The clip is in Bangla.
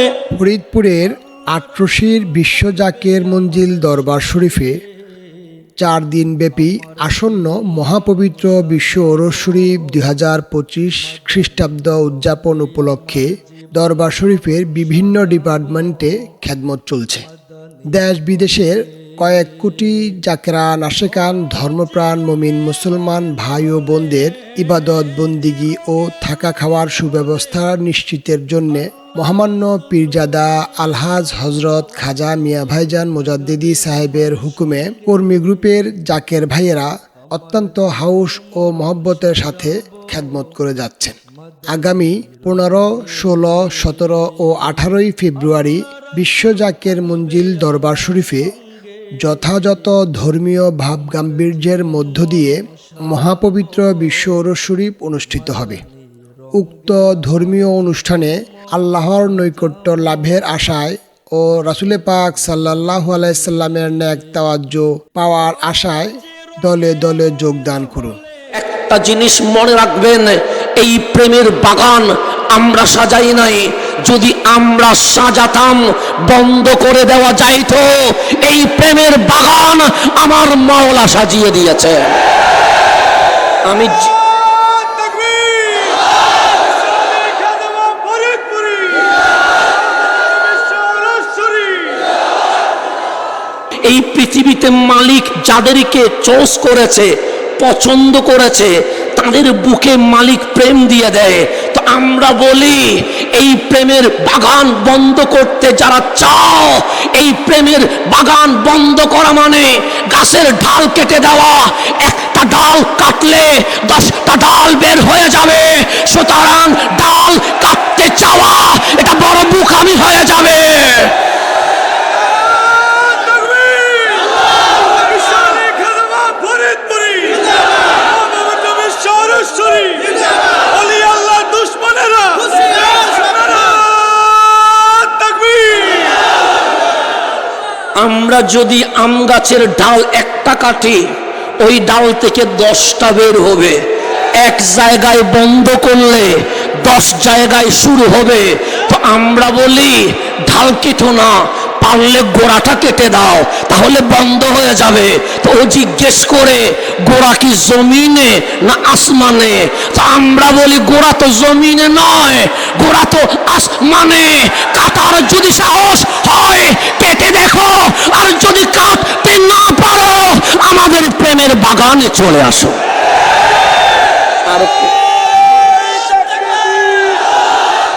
রংপুরের আটরশির বিশ্বজাকের মঞ্জিল দরবার শরীফে চার দিনব্যাপী আসন্ন মহাপবিত্র বিশ্ব ওরস শরীফ দুই হাজার পঁচিশ খ্রিস্টাব্দ উদযাপন উপলক্ষে দরবার শরীফের বিভিন্ন ডিপার্টমেন্টে খেদমত চলছে। দেশ বিদেশের কয়েক কোটি জাকেরা নাশেকান ধর্মপ্রাণ মমিন মুসলমান ভাই ও বোনদের ইবাদত, বন্দিগি ও থাকা খাওয়ার সুব্যবস্থা নিশ্চিতের জন্যে মহামান্য পীরজাদা আলহাজ হজরত খাজা মিয়া ভাইজান মোজাদ্দিদি সাহেবের হুকুমে কর্মী গ্রুপের জাকের ভাইয়েরা অত্যন্ত হাউস ও মহব্বতের সাথে খেদমত করে যাচ্ছেন। আগামী পনেরো, ষোলো, সতেরো ও আঠারোই ফেব্রুয়ারি বিশ্ব জাকের মঞ্জিল দরবার শরীফে যথাযথ ধর্মীয় ভাব গাম্ভীর্যের মধ্য দিয়ে মহাপবিত্র বিশ্ব শরীফ অনুষ্ঠিত হবে। উক্ত ধর্মীয় অনুষ্ঠানে আল্লাহর নৈকট্য লাভের আশায় ও রাসুলে পাক সাল্লাহ আলাইসাল্লামের ন্যাক তাওয়াজ্য পাওয়ার আশায় দলে দলে যোগদান করুন। একটা জিনিস মনে রাখবেন এই প্রেমের বাগান আমরা সাজাই নাই। যদি আমরা সাজাতাম, বন্ধ করে দেওয়া যাইতো। এই প্রেমের বাগান আমার মাওলা সাজিয়ে দিয়েছে। আমি এই পৃথিবীতে মালিক যাদেরকে চোস করেছে, পছন্দ করেছে তাদের বুকে মালিক প্রেম দিয়ে দেয়। তো আমরা বলি, এই প্রেমের বাগান বন্ধ করতে যারা চাও, এই প্রেমের বাগান বন্ধ করা মানে গাছের ঢাল কেটে দেওয়া। একটা ডাল কাটলে দশটা ডাল বের হয়ে যাবে। সুতরাং আমরা যদি আম গাছের ডাল একটা কাটি, ওই ডাল থেকে দশটা বের হবে। এক জায়গায় বন্ধ করলে দশ জায়গায় শুরু হবে। তো আমরা বলি, ঢাল কেটো না, পারলে গোড়াটা কেটে দাও, তাহলে বন্ধ হয়ে যাবে। তো ও জিজ্ঞেস করে, গোড়া কি জমিনে না আসমানে? তো আমরা বলি, গোড়া তো জমিনে নয়, গোড়া তো আসমানে। কাটার যদি সাহস হয় বাগানে চলে আসো। আর